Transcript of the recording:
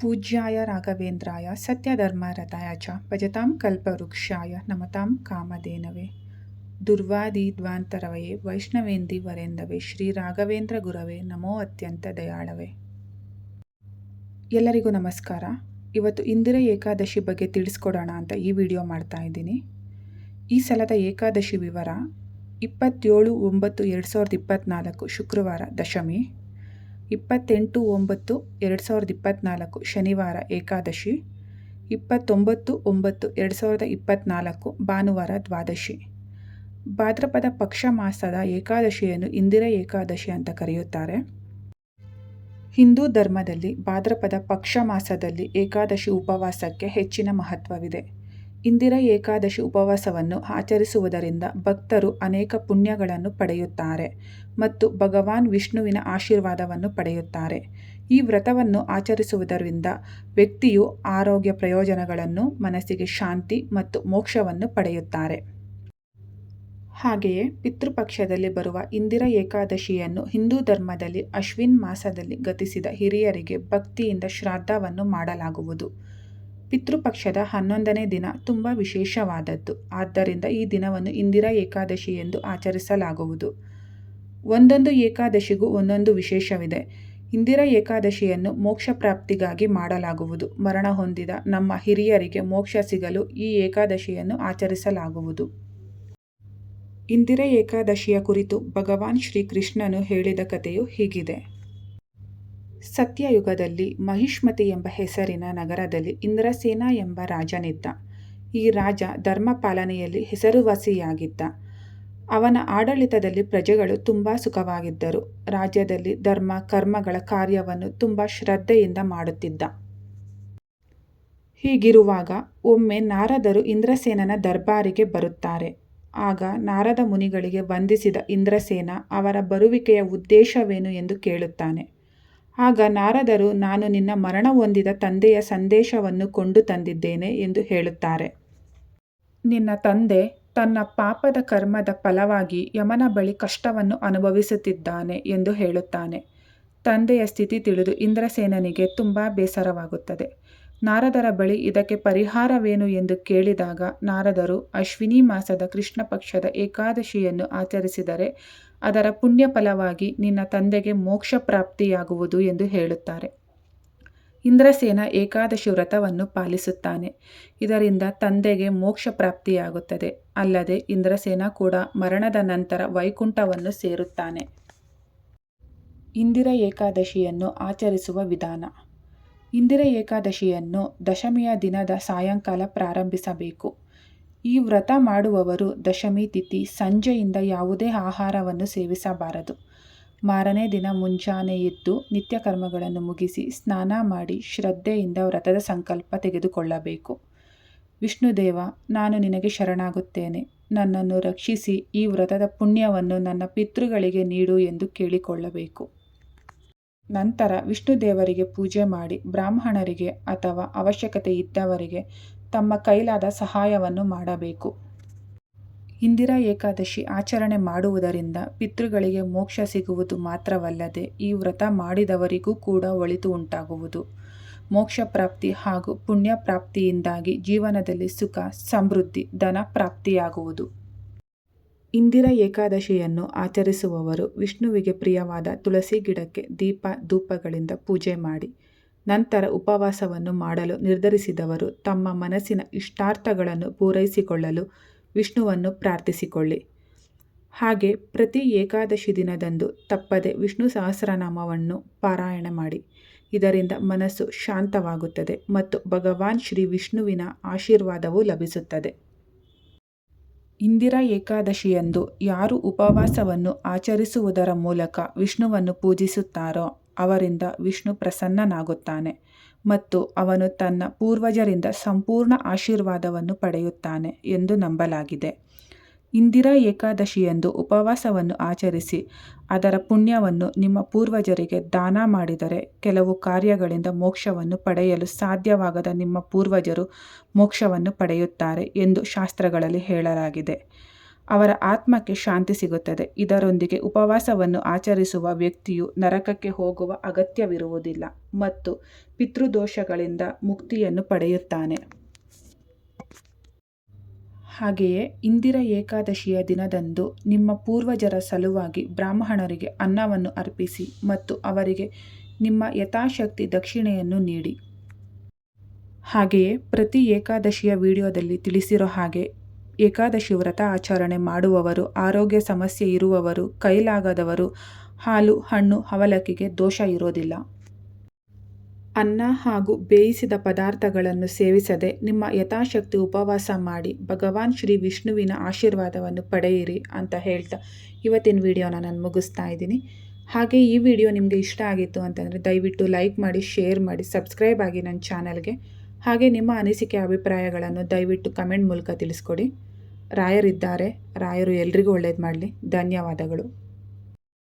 ಪೂಜ್ಯಾಯ ರಾಘವೇಂದ್ರಾಯ ಸತ್ಯಧರ್ಮರತಾಯ ಚ ಭಜತಾಂ ಕಲ್ಪವೃಕ್ಷಾಯ, ನಮತಾಂ ಕಾಮಧೇನವೇ. ದುರ್ವಾದಿದ್ವಾಂತರವಯೇ ವೈಷ್ಣವೇಂದಿ ವರೆಂದವೇ ಶ್ರೀ ರಾಘವೇಂದ್ರ ಗುರವೇ, ನಮೋ ಅತ್ಯಂತ ದಯಾಳವೇ. ಎಲ್ಲರಿಗೂ ನಮಸ್ಕಾರ. ಇವತ್ತು ಇಂದಿರ ಏಕಾದಶಿ ಬಗ್ಗೆ ತಿಳಿಸ್ಕೊಡೋಣ ಅಂತ ಈ ವಿಡಿಯೋ ಮಾಡ್ತಾ ಇದ್ದೀನಿ. ಈ ಸಲದ ಏಕಾದಶಿ ವಿವರ, ಇಪ್ಪತ್ತೇಳು ಒಂಬತ್ತು ಎರಡು ಸಾವಿರದ ಇಪ್ಪತ್ತ್ನಾಲ್ಕು ಶುಕ್ರವಾರ ದಶಮಿ. ಇಪ್ಪತ್ತೆಂಟು ಒಂಬತ್ತು ಎರಡು ಸಾವಿರದ ಇಪ್ಪತ್ತ್ನಾಲ್ಕು ಶನಿವಾರ ಏಕಾದಶಿ, ಇಪ್ಪತ್ತೊಂಬತ್ತು ಒಂಬತ್ತು ಎರಡು ಸಾವಿರದ ಇಪ್ಪತ್ತ್ನಾಲ್ಕು ಭಾನುವಾರ ದ್ವಾದಶಿ. ಭಾದ್ರಪದ ಪಕ್ಷ ಮಾಸದ ಏಕಾದಶಿಯನ್ನು ಇಂದಿರಾ ಏಕಾದಶಿ ಅಂತ ಕರೆಯುತ್ತಾರೆ. ಹಿಂದೂ ಧರ್ಮದಲ್ಲಿ ಭಾದ್ರಪದ ಪಕ್ಷ ಮಾಸದಲ್ಲಿ ಏಕಾದಶಿ ಉಪವಾಸಕ್ಕೆ ಹೆಚ್ಚಿನ ಮಹತ್ವವಿದೆ. ಇಂದಿರಾ ಏಕಾದಶಿ ಉಪವಾಸವನ್ನು ಆಚರಿಸುವುದರಿಂದ ಭಕ್ತರು ಅನೇಕ ಪುಣ್ಯಗಳನ್ನು ಪಡೆಯುತ್ತಾರೆ ಮತ್ತು ಭಗವಾನ್ ವಿಷ್ಣುವಿನ ಆಶೀರ್ವಾದವನ್ನು ಪಡೆಯುತ್ತಾರೆ. ಈ ವ್ರತವನ್ನು ಆಚರಿಸುವುದರಿಂದ ವ್ಯಕ್ತಿಯು ಆರೋಗ್ಯ ಪ್ರಯೋಜನಗಳನ್ನು, ಮನಸ್ಸಿಗೆ ಶಾಂತಿ ಮತ್ತು ಮೋಕ್ಷವನ್ನು ಪಡೆಯುತ್ತಾರೆ. ಹಾಗೆಯೇ ಪಿತೃಪಕ್ಷದಲ್ಲಿ ಬರುವ ಇಂದಿರಾ ಏಕಾದಶಿಯನ್ನು ಹಿಂದೂ ಧರ್ಮದಲ್ಲಿ ಅಶ್ವಿನ್ ಮಾಸದಲ್ಲಿ ಗತಿಸಿದ ಹಿರಿಯರಿಗೆ ಭಕ್ತಿಯಿಂದ ಶ್ರಾದ್ದವನ್ನು ಮಾಡಲಾಗುವುದು. ಪಿತೃಪಕ್ಷದ ಹನ್ನೊಂದನೇ ದಿನ ತುಂಬ ವಿಶೇಷವಾದದ್ದು. ಆದ್ದರಿಂದ ಈ ದಿನವನ್ನು ಇಂದಿರಾ ಏಕಾದಶಿ ಎಂದು ಆಚರಿಸಲಾಗುವುದು. ಒಂದೊಂದು ಏಕಾದಶಿಗೂ ಒಂದೊಂದು ವಿಶೇಷವಿದೆ. ಇಂದಿರಾ ಏಕಾದಶಿಯನ್ನು ಮೋಕ್ಷ ಪ್ರಾಪ್ತಿಗಾಗಿ ಮಾಡಲಾಗುವುದು. ಮರಣ ಹೊಂದಿದ ನಮ್ಮ ಹಿರಿಯರಿಗೆ ಮೋಕ್ಷ ಸಿಗಲು ಈ ಏಕಾದಶಿಯನ್ನು ಆಚರಿಸಲಾಗುವುದು. ಇಂದಿರಾ ಏಕಾದಶಿಯ ಕುರಿತು ಭಗವಾನ್ ಶ್ರೀಕೃಷ್ಣನು ಹೇಳಿದ ಕಥೆಯು ಹೀಗಿದೆ. ಸತ್ಯಯುಗದಲ್ಲಿ ಮಹಿಷ್ಮತಿ ಎಂಬ ಹೆಸರಿನ ನಗರದಲ್ಲಿ ಇಂದ್ರಸೇನ ಎಂಬ ರಾಜನಿದ್ದ. ಈ ರಾಜ ಧರ್ಮ ಪಾಲನೆಯಲ್ಲಿ ಹೆಸರುವಾಸಿಯಾಗಿದ್ದ. ಅವನ ಆಡಳಿತದಲ್ಲಿ ಪ್ರಜೆಗಳು ತುಂಬ ಸುಖವಾಗಿದ್ದರು. ರಾಜ್ಯದಲ್ಲಿ ಧರ್ಮ, ಕರ್ಮಗಳ ಕಾರ್ಯವನ್ನು ತುಂಬ ಶ್ರದ್ಧೆಯಿಂದ ಮಾಡುತ್ತಿದ್ದ. ಹೀಗಿರುವಾಗ ಒಮ್ಮೆ ನಾರದರು ಇಂದ್ರಸೇನನ ದರ್ಬಾರಿಗೆ ಬರುತ್ತಾರೆ. ಆಗ ನಾರದ ಮುನಿಗಳಿಗೆ ವಂದಿಸಿದ ಇಂದ್ರಸೇನ ಅವರ ಬರುವಿಕೆಯ ಉದ್ದೇಶವೇನು ಎಂದು ಕೇಳುತ್ತಾನೆ. ಆಗ ನಾರದರು, ನಾನು ನಿನ್ನ ಮರಣ ಹೊಂದಿದ ತಂದೆಯ ಸಂದೇಶವನ್ನು ಕೊಂಡು ತಂದಿದ್ದೇನೆ ಎಂದು ಹೇಳುತ್ತಾರೆ. ನಿನ್ನ ತಂದೆ ತನ್ನ ಪಾಪದ ಕರ್ಮದ ಫಲವಾಗಿ ಯಮನ ಬಳಿ ಕಷ್ಟವನ್ನು ಅನುಭವಿಸುತ್ತಿದ್ದಾನೆ ಎಂದು ಹೇಳುತ್ತಾನೆ. ತಂದೆಯ ಸ್ಥಿತಿ ತಿಳಿದು ಇಂದ್ರಸೇನನಿಗೆ ತುಂಬ ಬೇಸರವಾಗುತ್ತದೆ. ನಾರದರ ಬಳಿ ಇದಕ್ಕೆ ಪರಿಹಾರವೇನು ಎಂದು ಕೇಳಿದಾಗ ನಾರದರು ಅಶ್ವಿನಿ ಮಾಸದ ಕೃಷ್ಣ ಪಕ್ಷದ ಏಕಾದಶಿಯನ್ನು ಆಚರಿಸಿದರೆ ಅದರ ಪುಣ್ಯ ಫಲವಾಗಿ ನಿನ್ನ ತಂದೆಗೆ ಮೋಕ್ಷ ಪ್ರಾಪ್ತಿಯಾಗುವುದು ಎಂದು ಹೇಳುತ್ತಾರೆ. ಇಂದ್ರಸೇನ ಏಕಾದಶಿ ವ್ರತವನ್ನು ಪಾಲಿಸುತ್ತಾನೆ. ಇದರಿಂದ ತಂದೆಗೆ ಮೋಕ್ಷ ಪ್ರಾಪ್ತಿಯಾಗುತ್ತದೆ. ಅಲ್ಲದೆ ಇಂದ್ರಸೇನ ಕೂಡ ಮರಣದ ನಂತರ ವೈಕುಂಠವನ್ನು ಸೇರುತ್ತಾನೆ. ಇಂದಿರ ಏಕಾದಶಿಯನ್ನು ಆಚರಿಸುವ ವಿಧಾನ. ಇಂದಿರ ಏಕಾದಶಿಯನ್ನು ದಶಮಿಯ ದಿನದ ಸಾಯಂಕಾಲ ಪ್ರಾರಂಭಿಸಬೇಕು. ಈ ವ್ರತ ಮಾಡುವವರು ದಶಮಿ ತಿಥಿ ಸಂಜೆಯಿಂದ ಯಾವುದೇ ಆಹಾರವನ್ನು ಸೇವಿಸಬಾರದು. ಮಾರನೇ ದಿನ ಮುಂಜಾನೆ ಎದ್ದು ನಿತ್ಯ ಕರ್ಮಗಳನ್ನು ಮುಗಿಸಿ ಸ್ನಾನ ಮಾಡಿ ಶ್ರದ್ಧೆಯಿಂದ ವ್ರತದ ಸಂಕಲ್ಪ ತೆಗೆದುಕೊಳ್ಳಬೇಕು. ವಿಷ್ಣುದೇವ, ನಾನು ನಿನಗೆ ಶರಣಾಗುತ್ತೇನೆ. ನನ್ನನ್ನು ರಕ್ಷಿಸಿ ಈ ವ್ರತದ ಪುಣ್ಯವನ್ನು ನನ್ನ ಪಿತೃಗಳಿಗೆ ನೀಡು ಎಂದು ಕೇಳಿಕೊಳ್ಳಬೇಕು. ನಂತರ ವಿಷ್ಣು ದೇವರಿಗೆ ಪೂಜೆ ಮಾಡಿ ಬ್ರಾಹ್ಮಣರಿಗೆ ಅಥವಾ ಅವಶ್ಯಕತೆ ಇದ್ದವರಿಗೆ ತಮ್ಮ ಕೈಲಾದ ಸಹಾಯವನ್ನು ಮಾಡಬೇಕು. ಇಂದಿರಾ ಏಕಾದಶಿ ಆಚರಣೆ ಮಾಡುವುದರಿಂದ ಪಿತೃಗಳಿಗೆ ಮೋಕ್ಷ ಸಿಗುವುದು ಮಾತ್ರವಲ್ಲದೆ ಈ ವ್ರತ ಮಾಡಿದವರಿಗೂ ಕೂಡ ಒಳಿತು ಉಂಟಾಗುವುದು. ಮೋಕ್ಷ ಪ್ರಾಪ್ತಿ ಹಾಗೂ ಪುಣ್ಯ ಪ್ರಾಪ್ತಿಯಿಂದಾಗಿ ಜೀವನದಲ್ಲಿ ಸುಖ, ಸಮೃದ್ಧಿ, ಧನ ಪ್ರಾಪ್ತಿಯಾಗುವುದು. ಇಂದಿರಾ ಏಕಾದಶಿಯನ್ನು ಆಚರಿಸುವವರು ವಿಷ್ಣುವಿಗೆ ಪ್ರಿಯವಾದ ತುಳಸಿ ಗಿಡಕ್ಕೆ ದೀಪ, ಧೂಪಗಳಿಂದ ಪೂಜೆ ಮಾಡಿ, ನಂತರ ಉಪವಾಸವನ್ನು ಮಾಡಲು ನಿರ್ಧರಿಸಿದವರು ತಮ್ಮ ಮನಸ್ಸಿನ ಇಷ್ಟಾರ್ಥಗಳನ್ನು ಪೂರೈಸಿಕೊಳ್ಳಲು ವಿಷ್ಣುವನ್ನು ಪ್ರಾರ್ಥಿಸಿಕೊಳ್ಳಿ. ಹಾಗೆ ಪ್ರತಿ ಏಕಾದಶಿ ದಿನದಂದು ತಪ್ಪದೆ ವಿಷ್ಣು ಸಹಸ್ರನಾಮವನ್ನು ಪಾರಾಯಣ ಮಾಡಿ. ಇದರಿಂದ ಮನಸ್ಸು ಶಾಂತವಾಗುತ್ತದೆ ಮತ್ತು ಭಗವಾನ್ ಶ್ರೀ ವಿಷ್ಣುವಿನ ಆಶೀರ್ವಾದವೂ ಲಭಿಸುತ್ತದೆ. ಇಂದಿರಾ ಏಕಾದಶಿಯಂದು ಯಾರು ಉಪವಾಸವನ್ನು ಆಚರಿಸುವುದರ ಮೂಲಕ ವಿಷ್ಣುವನ್ನು ಪೂಜಿಸುತ್ತಾರೋ ಅವರಿಂದ ವಿಷ್ಣು ಪ್ರಸನ್ನನಾಗುತ್ತಾನೆ ಮತ್ತು ಅವನು ತನ್ನ ಪೂರ್ವಜರಿಂದ ಸಂಪೂರ್ಣ ಆಶೀರ್ವಾದವನ್ನು ಪಡೆಯುತ್ತಾನೆ ಎಂದು ನಂಬಲಾಗಿದೆ. ಇಂದಿರಾ ಏಕಾದಶಿಯಂದು ಉಪವಾಸವನ್ನು ಆಚರಿಸಿ, ಅದರ ಪುಣ್ಯವನ್ನು ನಿಮ್ಮ ಪೂರ್ವಜರಿಗೆ ದಾನ ಮಾಡಿದರೆ ಕೆಲವು ಕಾರ್ಯಗಳಿಂದ ಮೋಕ್ಷವನ್ನು ಪಡೆಯಲು ಸಾಧ್ಯವಾಗದ ನಿಮ್ಮ ಪೂರ್ವಜರು ಮೋಕ್ಷವನ್ನು ಪಡೆಯುತ್ತಾರೆ ಎಂದು ಶಾಸ್ತ್ರಗಳಲ್ಲಿ ಹೇಳಲಾಗಿದೆ. ಅವರ ಆತ್ಮಕ್ಕೆ ಶಾಂತಿ ಸಿಗುತ್ತದೆ. ಇದರೊಂದಿಗೆ ಉಪವಾಸವನ್ನು ಆಚರಿಸುವ ವ್ಯಕ್ತಿಯು ನರಕಕ್ಕೆ ಹೋಗುವ ಅಗತ್ಯವಿರುವುದಿಲ್ಲ ಮತ್ತು ಪಿತೃದೋಷಗಳಿಂದ ಮುಕ್ತಿಯನ್ನು ಪಡೆಯುತ್ತಾನೆ. ಹಾಗೆಯೇ ಇಂದಿರ ಏಕಾದಶಿಯ ದಿನದಂದು ನಿಮ್ಮ ಪೂರ್ವಜರ ಸಲುವಾಗಿ ಬ್ರಾಹ್ಮಣರಿಗೆ ಅನ್ನವನ್ನು ಅರ್ಪಿಸಿ ಮತ್ತು ಅವರಿಗೆ ನಿಮ್ಮ ಯಥಾಶಕ್ತಿ ದಕ್ಷಿಣೆಯನ್ನು ನೀಡಿ. ಹಾಗೆಯೇ ಪ್ರತಿ ಏಕಾದಶಿಯ ವಿಡಿಯೋದಲ್ಲಿ ತಿಳಿಸಿರೋ ಹಾಗೆ ಏಕಾದಶಿ ವ್ರತ ಆಚರಣೆ ಮಾಡುವವರು, ಆರೋಗ್ಯ ಸಮಸ್ಯೆ ಇರುವವರು, ಕೈಲಾಗದವರು ಹಾಲು, ಹಣ್ಣು, ಅವಲಕ್ಕಿಗೆ ದೋಷ ಇರೋದಿಲ್ಲ. ಅನ್ನ ಹಾಗೂ ಬೇಯಿಸಿದ ಪದಾರ್ಥಗಳನ್ನು ಸೇವಿಸದೆ ನಿಮ್ಮ ಯಥಾಶಕ್ತಿ ಉಪವಾಸ ಮಾಡಿ ಭಗವಾನ್ ಶ್ರೀ ವಿಷ್ಣುವಿನ ಆಶೀರ್ವಾದವನ್ನು ಪಡೆಯಿರಿ ಅಂತ ಹೇಳ್ತಾ ಇವತ್ತಿನ ವಿಡಿಯೋನ ನಾನು ಮುಗಿಸ್ತಾ ಇದ್ದೀನಿ. ಹಾಗೆ ಈ ವಿಡಿಯೋ ನಿಮಗೆ ಇಷ್ಟ ಆಗಿತ್ತು ಅಂತಂದರೆ ದಯವಿಟ್ಟು ಲೈಕ್ ಮಾಡಿ ಶೇರ್ ಮಾಡಿ ಸಬ್ಸ್ಕ್ರೈಬ್ ಆಗಿ ನನ್ನ ಚಾನಲ್ಗೆ ಹಾಗೆ ನಿಮ್ಮ ಅನಿಸಿಕೆ, ಅಭಿಪ್ರಾಯಗಳನ್ನು ದಯವಿಟ್ಟು ಕಮೆಂಟ್ ಮೂಲಕ ತಿಳಿಸ್ಕೊಡಿ. ರಾಯರಿದ್ದಾರೆ. ರಾಯರು ಎಲ್ರಿಗೂ ಒಳ್ಳೇದು ಮಾಡಲಿ. ಧನ್ಯವಾದಗಳು.